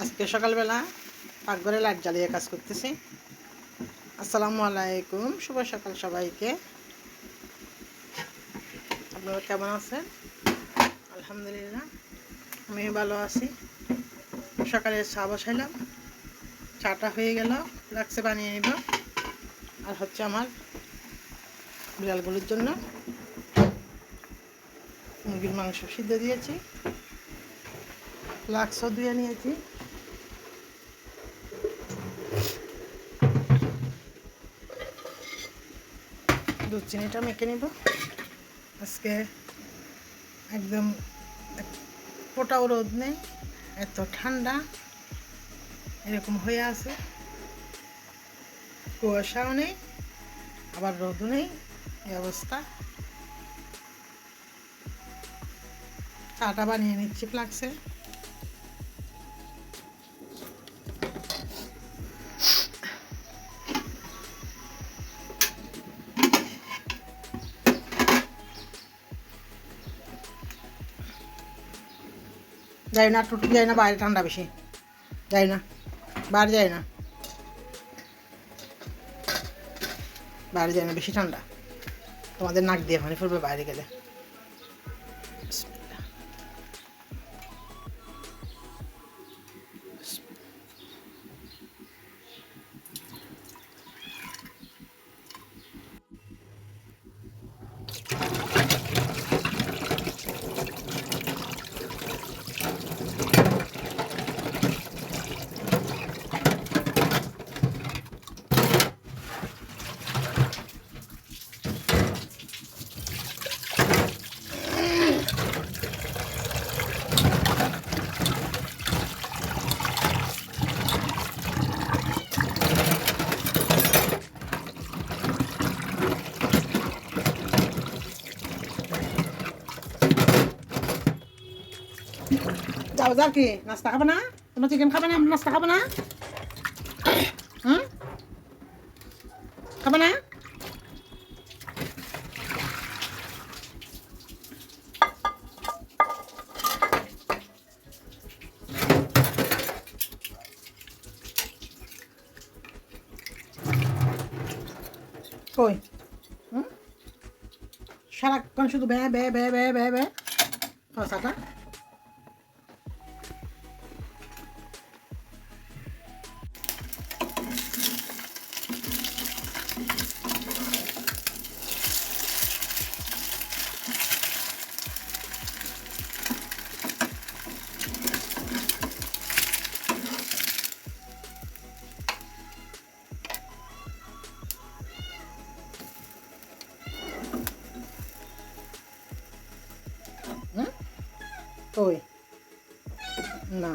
আজকে সকালবেলা পাকঘরে লাইট জ্বালিয়ে কাজ করতেছি। আসসালামু আলাইকুম, শুভ সকাল সবাইকে। আপনারা কেমন আছেন? আলহামদুলিল্লাহ আমি ভালো আছি। সকালে চা বসাইলাম, চাটা হয়ে গেল লাগছে বানিয়ে নিব। আর হচ্ছে আমার বিড়ালগুলোর জন্য মুরগির মাংস সিদ্ধ দিয়েছি। ফ্লাক্সও ধুয়ে নিয়েছি। দুধ চিনিটা মেখে নিব। আজকে একদম ফোটাও রোদ নেই, এত ঠান্ডা, এরকম হয়ে আছে। কুয়াশাও নেই, আবার রোদও নেই, এই অবস্থা। চাটা বানিয়ে নিচ্ছি ফ্লাক্সে। যাই না, টুটু যাই না, বাইরে ঠান্ডা বেশি। যাই না, বাইরে যাই না। বাইরে যাই না, বেশি ঠান্ডা। তোমাদের নাক দিয়ে পানি পড়বে বাইরে গেলে। যাও কি? নাস্তা খাবে না? তোমরা চিকেন খাবে না? নাস্তা খাবে না? হুম? খাবে না? কই? সারাক্ষণ শুধু ব্যা ব্যা ব্যা ব্যা ব্যা ব্যা কথাটা কই না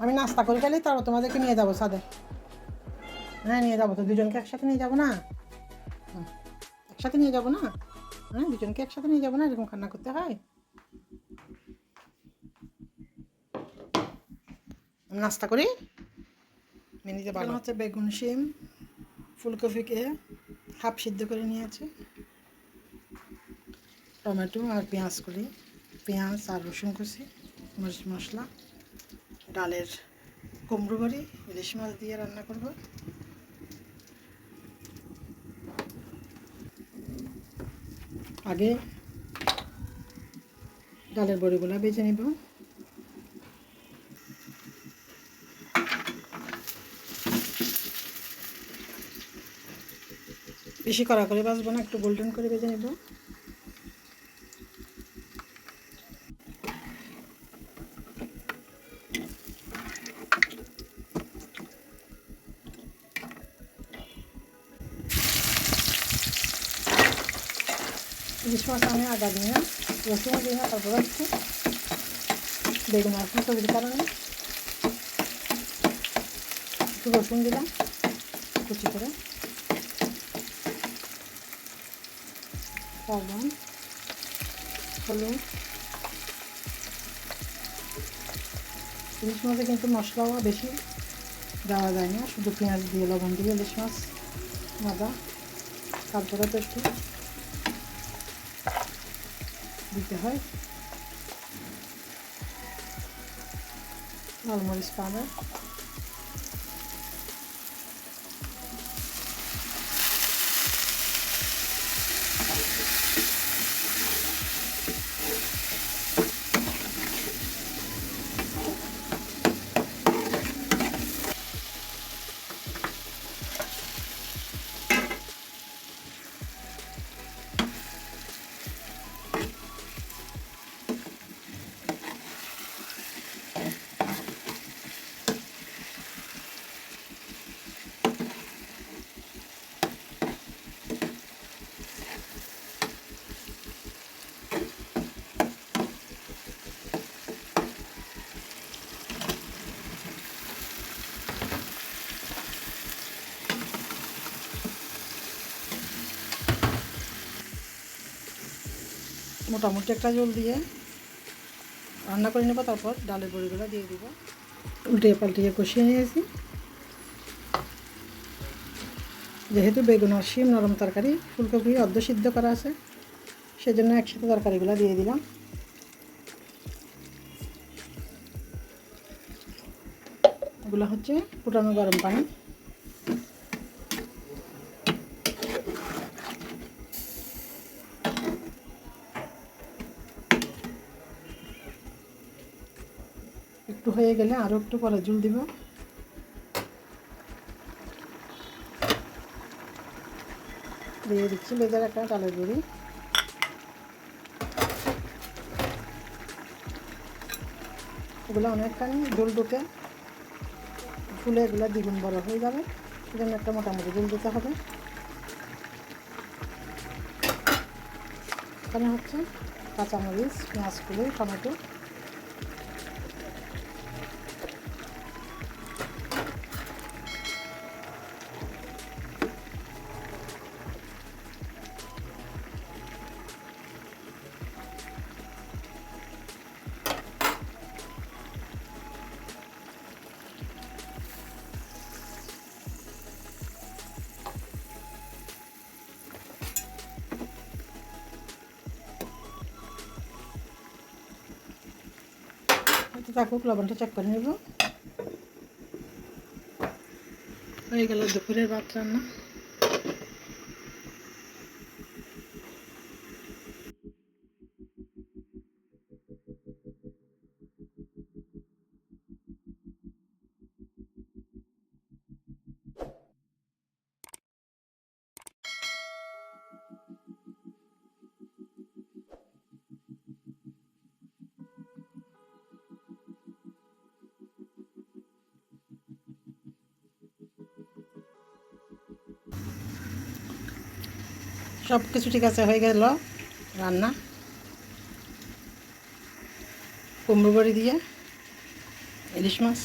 আমি নাস্তা করে ফেলি তারপর তোমাদেরকে নিয়ে যাব সাদে হ্যাঁ নিয়ে যাব তো দুজনকে একসাথে নিয়ে যাব না? একসাথে নিয়ে যাব না? হ্যাঁ দুজনকে একসাথে নিয়ে যাব না এরকম কান্না করতে হয়? নাস্তা করি? মিনিতে হচ্ছে বেগুন শিম ফুলকপিকে হাফ সিদ্ধ করে নিয়েছি। টমেটো আর পেঁয়াজ করি পেঁয়াজ আর রসুন কুচি, মরিচ মশলা, ডালের কুমড়ো বড়ি, ইলিশ মাছ দিয়ে রান্না করব। আগে ডালের বড়িগুলো বেজে নেব। বেশি কড়া করে বাজবো না, একটু গোল্ডেন করে ভেজে নেব। ইলিশ মাছ আমি আদা দিয়ে রসুন দিয়ে তারপর একটু বেগুন আসুন তৈরির কারণে। একটু রসুন দিলাম, কুচি করে। লবণ হলুদ। ইলিশ মাছে কিন্তু মশলাও বেশি দেওয়া যায় না, শুধু পেঁয়াজ দিয়ে, লবণ দিয়ে ইলিশ মাছ, আদা তারপরে তো একটু দিতে হয়। লাল মরিচ পাউডার। মোটামুটি একটা জল দিয়ে রান্না করে নেব, তারপর ডালের বড়িগুলো দিয়ে দিব। উল্টিয়ে পাল্টিয়ে কষিয়ে নিয়েছি। যেহেতু বেগুন আর শিম নরম তরকারি, ফুলকপি অর্ধ সিদ্ধ করা আছে, সেজন্য একসাথে তরকারিগুলো দিয়ে দিলাম। এগুলো হচ্ছে ফুটানো গরম পানি। একটু হয়ে গেলে আরও একটু পরে জল দিব। দিয়ে দিচ্ছি লেজার একটা চালের গুঁড়ি। এগুলো অনেকখানি জল দিতে ফুলে এগুলো দ্বিগুণ বড় হয়ে যাবে সেজন্য একটা মোটামুটি জল দিতে হবে। এখানে হচ্ছে কাঁচামরিচ পেঁয়াজ কুলি টমেটো থাকুক লবণটা চেক করে নেব। হয়ে গেল দুপুরের ভাত রান্না। সব কিছু ঠিক আছে হয়ে গেল রান্না। কুমড়ো বড়ি দিয়ে ইলিশ মাছ।